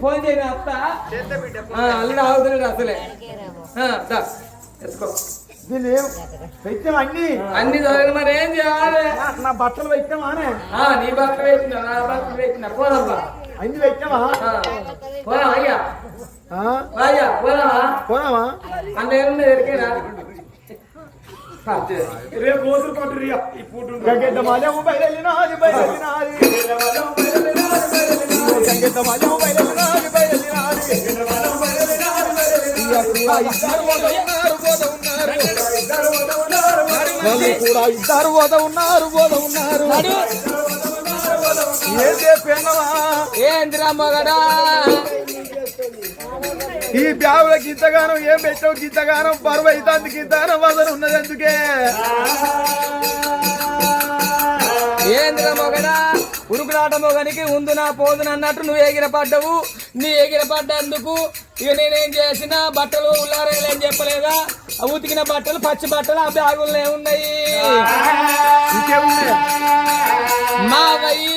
Phone చేయను అత్త? ఆ, అల్లుడు ఆగుతున్నాడు అసలే. ఎత్తుకో. దీన్ని పెట్టాం అన్ని? అన్ని చదివిన మరి ఏం చేయాలి? నా- బట్టలు పెట్టామానే ఆ, నీ బట్టలు పెట్టిన నా బట్టలు పెట్టిన. పోదమ్మా అన్ని పెట్టామా ఆ, పోదాం అయ్యా ఆ? అయ్యా పోదామా పోదామా అన్న ఏముంది ఎరికేనా? రేపు రోజులు బయలునాది బయలునాది బయలునాది బయలునాది కూడా ఇద్దరు పోత ఉన్నారు పోత ఉన్నారు. వాళ్ళు కూడా ఈ బ్యాగుల గింతగానం ఏం పెట్టావు గింతగానం బరువు అయితే గింతగానం వదన ఉన్నది అందుకే. ఏందిరా మొగడా? ఉరుకులాట మొగనికి ఉందునా పోదున అన్నట్టు నువ్వు ఎగిర పడ్డవు నీ ఎగిర పడ్డందుకు ఇక నేనేం చేసిన బట్టలు ఉల్లారేలు ఏం చెప్పలేదా? ఉతికిన బట్టలు పచ్చి బట్టలు ఆ బ్యాగుల్లో ఉన్నాయి. మావయ్యి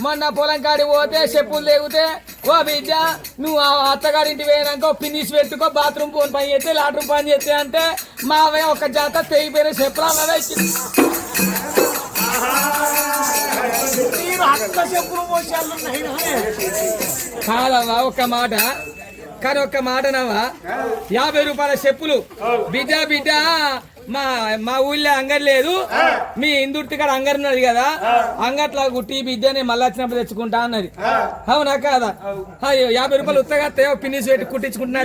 మొన్న పొలం కాడి పోతే చెప్పులు లేగితే ఓ బిడ్డ నువ్వు ఆ అత్తగారింటి పోయినాక పిన్నిసి పెట్టుకో బాత్రూమ్ పోని పని చేస్తే లాట్రూమ్ పని చేస్తే అంటే మావయ్య ఒక జాత తెగిపోయిన చెప్పులు. కాదవ్వా ఒక్క మాట. కానీ ఒక్క మాట నవ్వా? యాభై రూపాయల చెప్పులు. బిడ్డ బిడ్డ మా మా ఊళ్ళో అంగడి లేదు. మీ ఇందుర్తి కాడ అంగడి ఉన్నది కదా. అంగట్లా కుట్టి బిడ్డ నేను మళ్ళీ వచ్చినప్పుడు తెచ్చుకుంటా అన్నది. అవునా కాదా? అయ్యో యాభై రూపాయలు ఉత్తగా పిన్నిసి పెట్టి కుట్టించుకుంటున్నా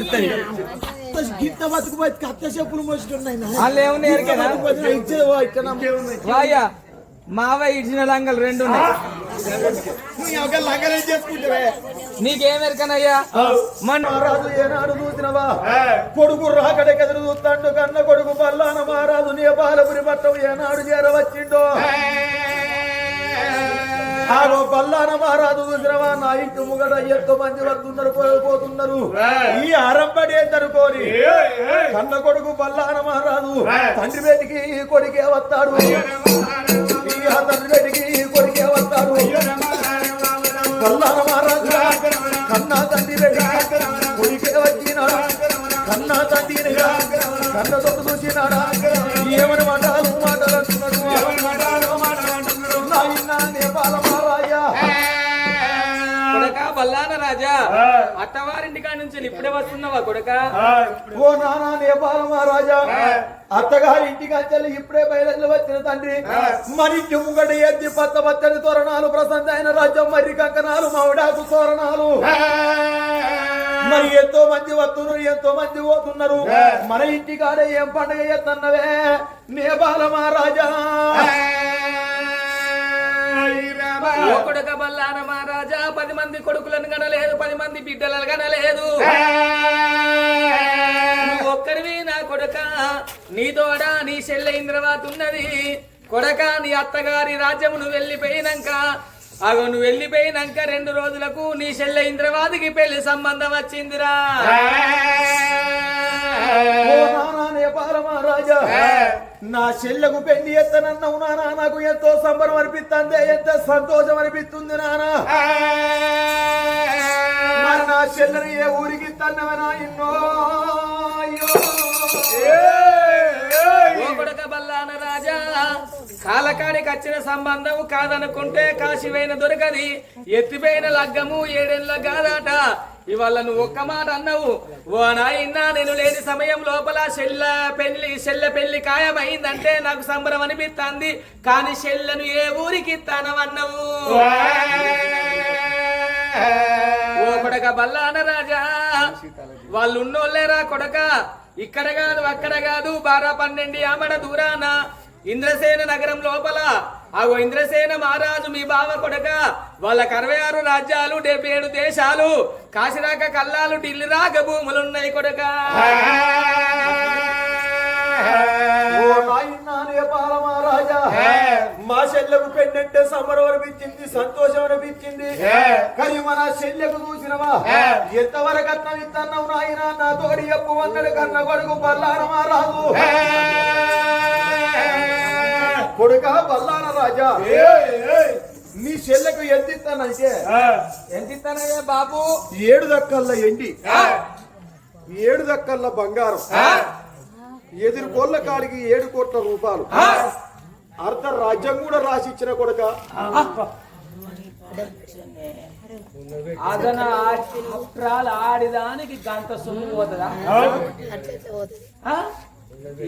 గింత బతుకు బతికి అత్త చెప్పులు మోసుకున్నాయి వాయ్యా మావయ్య ఇచ్చిన లంగలు రెండు ఉన్నాయి. నీకేం ఎరకనయ్యా మహారాజు ఏనాడు చూసినవా? కొడుకు రాకడే కదురు చూస్తాడు కన్న కొడుకు పల్లాన మహారాజు నీ బాలపురి పట్టం ఏనాడు చేరవచ్చిండో. ఆగో పల్లాన మహారాజు చూసినవా? నా ఇంటి ముగడ ఎంతో మంది వస్తున్నారు పోతున్నారు. ఈ అరంబడి ఏందనుకోని కన్న కొడుకు పల్లాన మహారాజు తండ్రి వేటికి కొడుకే వస్తాడు. ఈ తండ్రి వేటికి కొడుకే వస్తాడు. పల్లాన తొట్టు చూసినాడా ఏమని మాటలు మాటలు అంటున్నాడు బల్లాన రాజా అత్తవారింటి కాడి నుంచి ఇప్పుడే వస్తున్నావా కొడక? ఓ నానా నేపాల మహారాజా అత్తగారి ఇంటికి అంచెల్లి ఇప్పుడే బయలు వచ్చిన తండ్రి. మరి ఇంటి ముంగట ఎత్తి పచ్చ పచ్చని తోరణాలు ప్రసంత అయిన రాజ్యం మరి కంకణాలు మామిడాకు తోరణాలు. మరి ఎంతో మంది వస్తున్నారు ఎంతో మంది పోతున్నారు. మన ఇంటి కాడే ఏం పండగ ఎత్తన్నవే నేపాల మహారాజా కొడక బల్లాన మహారాజా పది మంది కొడుకులను కనలేదు పది మంది బిడ్డలను కనలేదు. ఒక్కరివి నా కొడక నీ తోడ నీ చెల్లె ఇంద్రవాత ఉన్నది కొడక నీ అత్తగారి రాజ్యమును వెళ్ళిపోయినాక అగో నువ్వు వెళ్ళిపోయినాక రెండు రోజులకు నీ చెల్లె ఇంద్రవాదికి పెళ్ళి సంబంధం వచ్చిందిరా. నా చెల్లెకు పెళ్ళి ఎత్తనన్నావు నానా నాకు ఎంతో సంబరం అనిపిస్తుంది ఎంత సంతోషం అనిపిస్తుంది నానా. మరి నా చెల్లెని ఏ ఊరికి తన్నవనా బల్లాన రాజా కాలకాడికి వచ్చిన సంబంధం కాదనుకుంటే కాశీవైన దొరకది. ఎత్తిపోయిన లగ్గము ఏడేళ్ళ కాదాట ఇవాళ నువ్వు ఒక్క మాట అన్నావు. ఓ నాయనా నేను లేని సమయం లోపల చెల్ల పెళ్ళి చెల్ల పెళ్ళి ఖాయమైందంటే నాకు సంబరం అనిపిస్తుంది కానీ చెల్లను ఏ ఊరికి ఇస్తానవన్నావు? ఓ కొడక బల్లాన రాజా వాళ్ళు ఉన్నోళ్ళేరా కొడక. ఇక్కడ కాదు అక్కడ కాదు బారా పన్నెండు ఆమడ దూరాన. ఇంద్రసేన నగరం లోపల. ఆగో ఇంద్రసేన మహారాజు మీ బావ కొడక వాళ్ళకి అరవై ఆరు రాజ్యాలు డెబ్బై ఏడు దేశాలు కాశీరాక కల్లాలు ఢిల్లీ రాక భూములున్నాయి కొడక. మా చెల్లెకు పెళ్ళంటే సంబరం అనిపించింది సంతోషం అనిపించింది. కానీ మన చెల్లెకు చూసినవా? ఎంతవరకు అన్నం ఇత్తన్నావు నాయన? నా తోడి ఎప్పు వందడు కన్న కొడుకు బల్లాన మహారాజు. కొడుక బల్లాన రాజా. నీ చెల్లెకు ఎంత ఇస్తానంటే? ఎంత ఇస్తానయ్యా బాబు? ఏడు దక్కల్ల ఎండి. ఏడు దక్కల్ల బంగారం. ఎదురు కోళ్ళ కాడికి ఏడు కోట్ల రూపాయలు. అర్ధ రాజ్యం కూడా రాసి ఇచ్చిన కొడుక అదన ఆడి ఆడిదానికి గంట సొమ్ము పోతుందా. ఆ?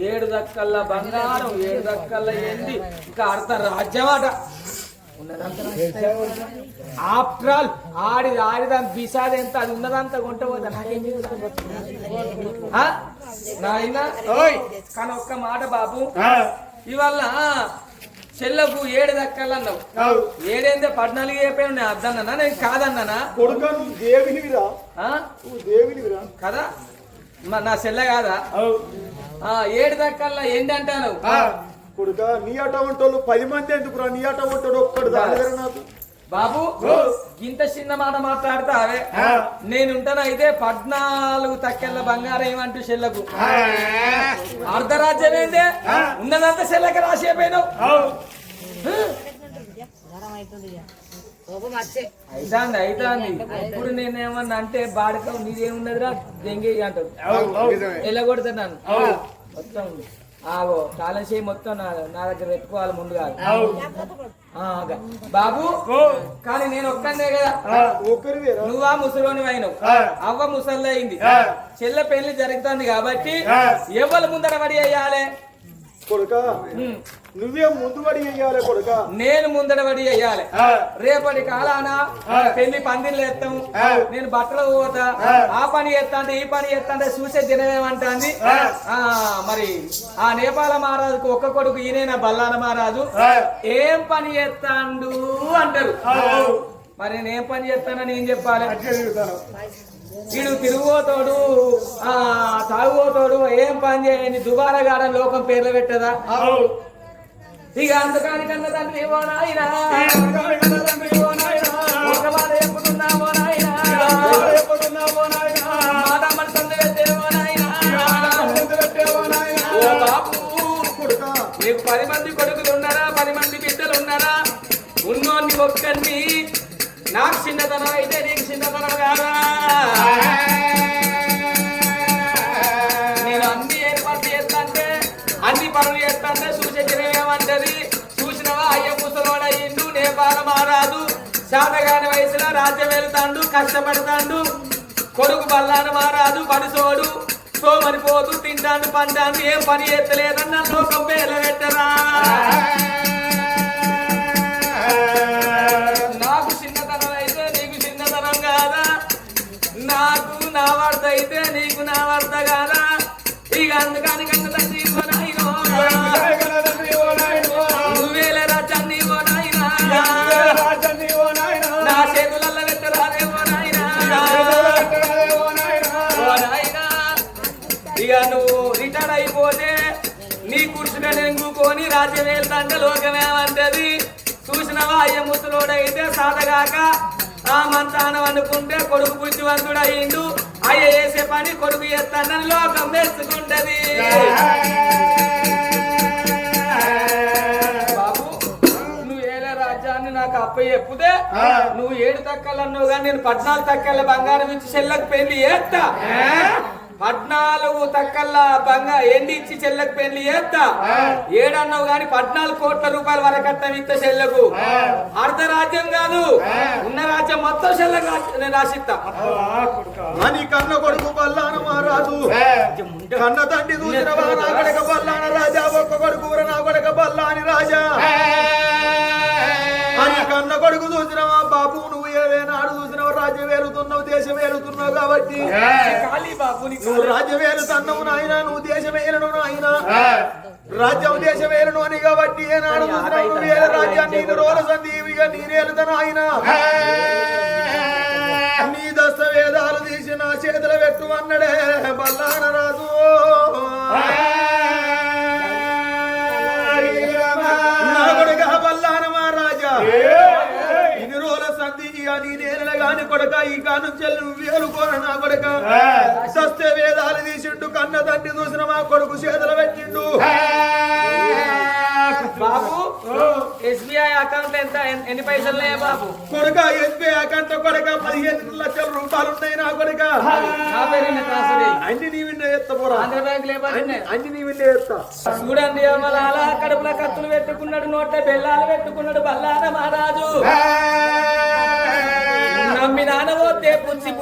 ఏడు దక్కల్ల బంగారం ఏడు దక్కల్ల ఎండి ఇంకా అర్ధ రాజ్యమాట ఆఫ్టర్ ఆల్ ఆడి ఆడిదాని బిసాది ఎంత అది ఉన్నదంతా కొంట పోతా నాకేం? నాయనా? ఓయ్ కానీ ఒక్క మాట బాబు. ఇవాళ చెల్లకు ఏడు దక్కలన్నావు ఏడేందే? పద్నాలుగు అయిపోయి నేను అద్దన్నా నేను కాదన్నానా? దేవినివిరా. కదా? నా చెల్లె కాదా? ఏడు దక్కల్లా ఏంటి అంటాను కొడుక నీ ఆట వంటోళ్ళు పది మంది ఎందుకురా నీ ఆట వంటోడు ఒక్కడు దాని నాకు. బాబు ఇంత చిన్న మాట మాట్లాడతావే? నేనుంటాను అయితే పద్నాలుగు తక్కెళ్ళ బంగారం ఏమంటూ చెల్లకు. అర్ధరాజ్యం ఏందే? ఉన్నదంతా చెల్లకి రాసి అయిపోయినావు. అయితాంది అయితాంది. ఇప్పుడు నేనేమన్నా అంటే బాడక నీదేమున్నదిరా? దెంగే అంటారు ఎల్లగొడుతున్నాను మొత్తం ఆగో. తాళం చేయి మొత్తం నా నా దగ్గర పెట్టుకోవాలి ముందుగా. బాబు కానీ నేను ఒక్కనే కదా. నువ్వా ముసలోని అయినవు అవ్వ ముసలి అయింది. చెల్ల పెళ్ళి జరుగుతుంది కాబట్టి ఎవరు ముందర పడి అయ్యాలే కొడుక? నువ్వే ముందు పడి వేయాలి కొడుక. నేను ముందర పడి అయ్యాలి రేపటి కాలాన పెళ్ళి పందిళ్ళు ఎత్తాం నేను బట్టలు పోతా. ఆ. పని ఎత్తాంటే ఈ పని ఎత్తాంటే చూసే ఆ. మరి ఆ నేపాల మహారాజుకు ఒక్క కొడుకు ఈయన బల్లాన మహారాజు? ఏం పని ఎత్తాండు అంటారు. మరి నేను ఏం పని చేస్తానని ఏం చెప్పాలి? వీడు తిరుగుతోడు ఆ తాగుబోతోడు ఏం పని చేయని దుబారగాడ లోకం పేర్లు పెట్టదా? ఇక అందుకని కన్న తండ్రి ఏమో నాయనా ఒక మాట చెప్పుకున్నామో నాయనా మాట మనసందు పెట్టేమో నాయనా బాబు నీకు పది మంది కొడుకులు ఉన్నారా పది మంది బిడ్డలు ఉన్నారా ఉన్నోన్ని ఒక్కరిని నాకు చిన్నతనం అయితే నీకు చిన్నతనం రాజ్యం వెళ్తాండు కష్టపడతాండు. కొడుకు బల్లాన మారాదు పడిసోడు సోమరిపోతూ తింటాను పంటాను ఏం పని ఎత్తలేదన్న లోకం వేల పెట్టరా నాకు చిన్నతనం అయితే నీకు చిన్నతనం కాదా? నాకు నా వార్త అయితే నీకు నా వార్త కాదా? ఇక అందుకని నెంగుకొని రాజ్యం వెళ్తాంటే లోకమేమంటది చూసినవా అయ్య ముసలోడైతే సాధగాక ఆ మంతానం అనుకుంటే కొడుకు బుద్ధివంతుడు అయ్యిండు అయ్య చేసే పని కొడుకు చేస్తానని లోకం మెచ్చుకుంటది. బాబు నువ్వు ఏలే రాజ్యాన్ని నాకు అప్ప చెప్పుతే నువ్వు ఏడు తక్కలు అన్నావు కానీ నేను పద్నాలుగు తక్కల బంగారం ఇచ్చి చెల్లెకు పెళ్ళి చేస్తా. పద్నాలుగు తక్కల బంగా ఎండి ఇచ్చి చెల్లెకు పెళ్ళి చేస్తా? ఏడన్నావు కానీ పద్నాలుగు కోట్ల రూపాయల వరకు కట్టం ఇస్తా చెల్లెకు. అర్ధ రాజ్యం కాదు. ఉన్న రాజ్యం మొత్తం చెల్లెకు రాసి- నేను రాసిస్తా. కన్న కొడుకు బల్లాన కన్న తండ్రి చూసినవా కాబట్టి నువ్వు రాజ్యం వేలుతున్నావు నాయన నువ్వు దేశం వేలను నాయన రాజ్యం దేశం వేలను అని కాబట్టి ఏనాడు నువ్వు వేల రాజ్యాన్ని రోజుల సందీవిగా నేనేలుతాను ఆయన నీ దస్తవేదాలు తీసి నా చేతుల పెట్టు అన్నడే బల్లాన రాజు. గాని కొడక ఈ కానుంచి నువ్వు వేలుకోన నా కొడక. దస్తే వేదాలు తీసిండు కన్న తండ్రి చూసిన మా కొడుకు చేతులు పెట్టిండు. బాబు ఎస్బీఐ అకౌంట్ ఎంత ఎన్- ఎన్ని పైసలు ఉన్నాయా బాబు? కొడుక ఎస్బీఐ అకౌంట్ కొడుక పదిహేను లక్షల రూపాయలు ఉన్నాయి నా కొడుక. పేరు. అన్ని నీ విన్నే ఎత్తపోరా ఆంధ్ర బ్యాంక్ అన్ని నీ విన్నే ఎత్తా. చూడండి అమల అలా కడుపులో కత్తులు పెట్టుకున్నాడు నోట్ల బెల్లాలు పెట్టుకున్నాడు బల్లాన మహారాజు.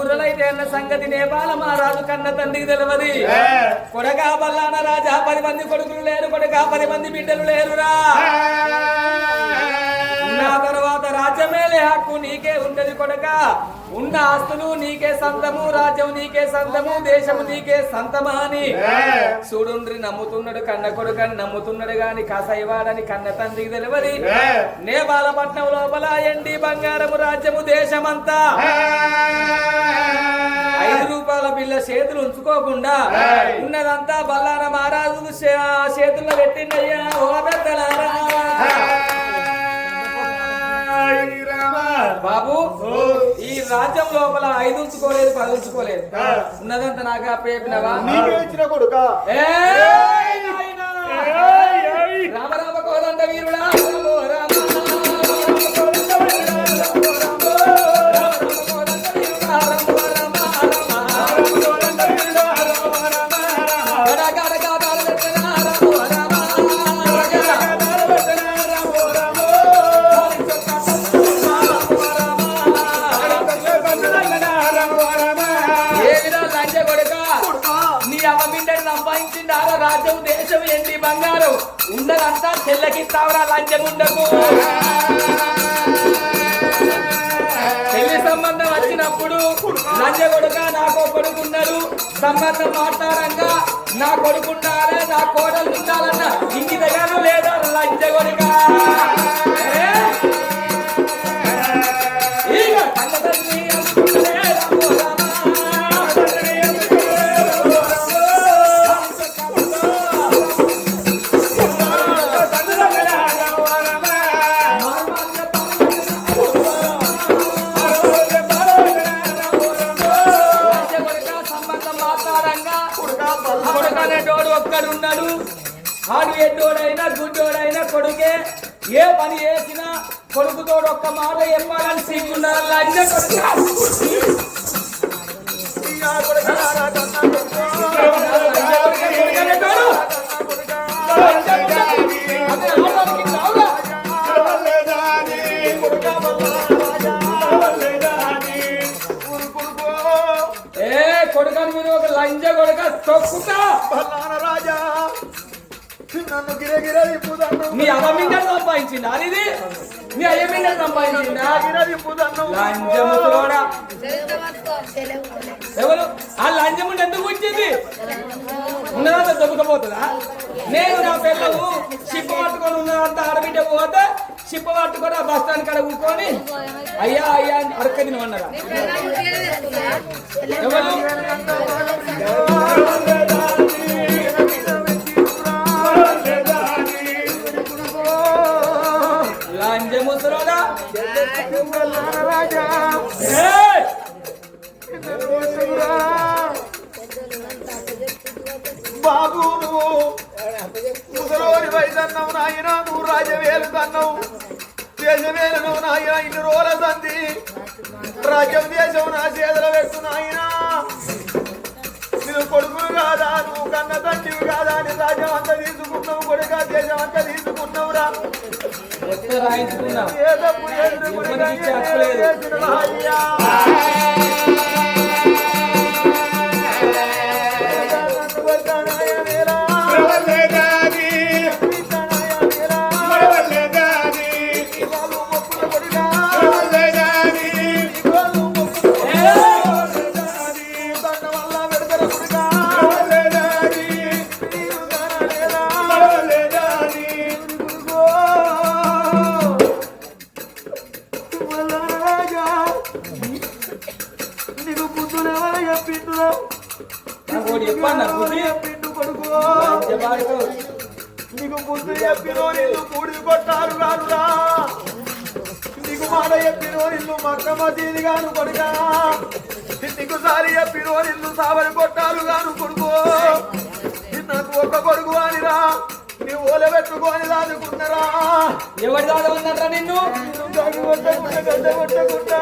బుర్రలైతే అన్న సంగతి నేపాల మహారాజు కన్న తండ్రికి తెలియదు. కొడగా బల్లాన రాజా పది మంది కొడుకులు లేరు కొడగా పది మంది బిడ్డలు లేరురా. నా తర్వాత రాజ్యమేలే హక్కు నీకే ఉంటది కొడక. ఉన్న ఆస్తులు నీకే సంతము రాజ్యం నీకే సంతము దేశము నీకే సంతమా అని. చూడుండ్రి నమ్ముతున్నాడు కన్న కొడుకని నమ్ముతున్నాడు గాని కాసైవాడని కన్న తండ్రికి తెలియదు. నేపాలపట్నం లోపల ఎండి బంగారము రాజ్యము దేశమంతా. రూపాయల బిల్ల చేతులు ఉంచుకోకుండా ఉన్నదంతా బల్లార మహారాజు చేతుల్లో పెట్టిందయ్యా ఓ పెద్దలారా. బాబు ఈ రాజ్యం లోపల ఐదు ఉంచుకోలేదు పది ఉంచుకోలేదు ఉన్నదంతా నాకు అప్పేపినవా అంతా చెల్లకిస్తావరా లంచం ఉండకు. పెళ్ళి సంబంధం వచ్చినప్పుడు లంచ కొడుక నాకు కొడుకున్నారు సంబంధం మాట్లాడంగా నా కొడుకుండాలే నా కోడలు ఉండాలన్న ఇంటి దగ్గర లేదా లంచ కొడుక? కొడుకనేటోడు ఒక్కడున్నాడు. ఆడు ఎడ్డోడైనా గుడ్డోడైనా కొడుకే. ఏ పని చేసినా కొడుకుతోడు ఒక్క మాట చెప్పాలని సిగ్గున్నారు. కొడుక. కొడుకని మీరు ఒక లంజ కొడుక తొక్కుతా. రాజా నన్ను గిరగిర మీ అమ్మ మిండలు సంపాదించింది అది? ఇది మీ అయ్య మిండలు సంపాదించిందా? లంజము కూడా ఎవరు? ఆ లంచం ఎందుకు వచ్చింది? ఉన్నదంతా దొబ్బకపోతుందా నేను నా పిల్లలు షిప్ప పట్టుకొని ఉన్నదంతా ఆడబిడ్డ పోతే షిప్ప పట్టుకొని ఆ బస్ అయ్యా అయ్యా అని అడక్క తినమన్నారా? ఎవరు? బాబు ముసలోని వయసన్నావు నాయన నువ్వు రాజవేలు తన్నావు దేశవేలు నువ్వు నాయన ఇన్ని రోజుల సంది రాజ్యం దేశం నా చేతుల పెట్టు నాయన. నువ్వు కొడుకులు కాదా నువ్వు కన్న తండ్రివి కాదా అని రాజ్యం అంతా తీసుకున్నావు కొడుక దేశం అంతా తీసుకున్నావురా రా రాయించుకున్నావు ఏ తప్పు చేసిన నీకు బుద్ధులు ఎవరు చెప్పిండ్రు చెప్పిండు కొడుకో నీకు బుద్ధి చెప్పినో నిన్ను కూడి కొట్టారు కాదురా నీకు మాట చెప్పినో నిన్ను మక్క మసీది గాను కొడుకా నీకు సారి చెప్పినో నిన్ను సావరి కొట్టారు గాను కొడుకో నాకు ఒక కొడుకు అనిరా. కొడుకుని ఓల పెట్టుకొని దాదుకున్నారా ఎవరి దాదా ఉందంటారా నిన్ను గడ్డి కొట్టకుండా గడ్డ కొట్టకుండా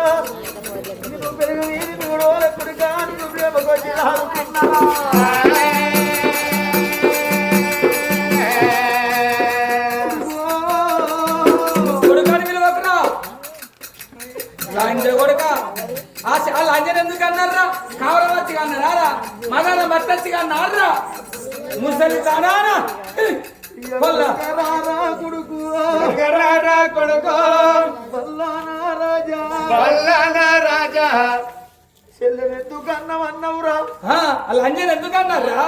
ఆ, ఆ లంజన్ ఎందుకు అన్నారా?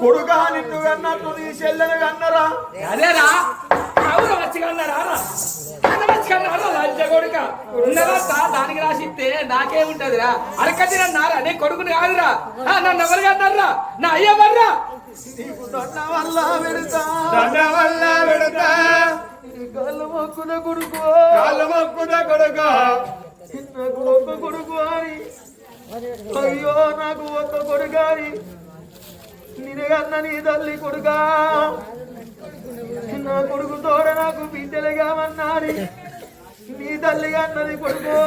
కొడుకా నిన్ను అన్నట్టు నీ చెల్లెని అన్నరా. అదేరా. కావురం వచ్చి అన్నారా కొడుక. ఉన్నదా దానికి రాసిస్తే నాకేముంటదిరా? అరకటి నన్నారా నీ కొడుకుని కాదురా. ఆ, నన్ను ఎవరికి అన్నారా నా అయ్య వర్రా నీకు దొండ వల్ల పెడతా. వల్ల పెడతా. నీ కొడుకు కాళ్ళు కొడుక నాకు ఒక్క కొడుకు అని అయ్యో నాకు ఒక్క కొడుకు అని నినగన్న నీ తల్లి కొడుకా నా కొడుకు తోడ నాకు బిడ్డలు అన్నది నీ తల్లిగా అన్నది కొడుకు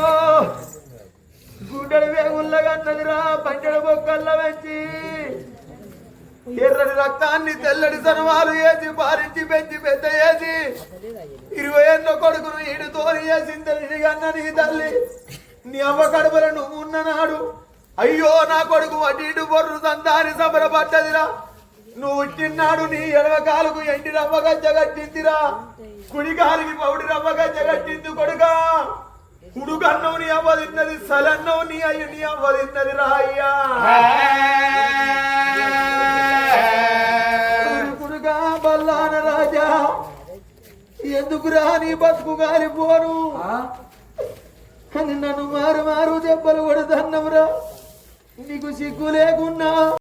గుడ్డలు వేగుల్లగా అన్నదిరా పంటల బొక్కల్లో వచ్చి ఎర్రని రక్తాన్ని తెల్లడి సనవాలు వేసి పారించి పెంచి పెద్ద వేసి ఇరవై ఏళ్ళ కొడుకును ఈడు తోని వేసింది నిడిగన్న నీ తల్లి. నీ అవ్వ కడుపుల నువ్వు ఉన్ననాడు. అయ్యో నా కొడుకు అటు ఇటు బొర్రు సంతాని సంబరపడ్డదిరా నువ్వు పుట్టినాడు నీ ఎడవ కాలుకు ఎండి రవ్వగజ్జ కట్టిందిరా. కుడి కాలికి పౌడి రవ్వగజ్జ కట్టింది కొడుకా. ఉడుకన్నవు నీ అవ్వ తిన్నది సలన్నవు నీ అయ్యి నీ అవ్వ తిన్నది రా అయ్యా ఎందుకురా నీ బతుకు గాలిపోను? ఆ? అని నన్ను మారు మారు దెబ్బలు కొడుతున్నవురా నీకు సిగ్గు లేకున్నా?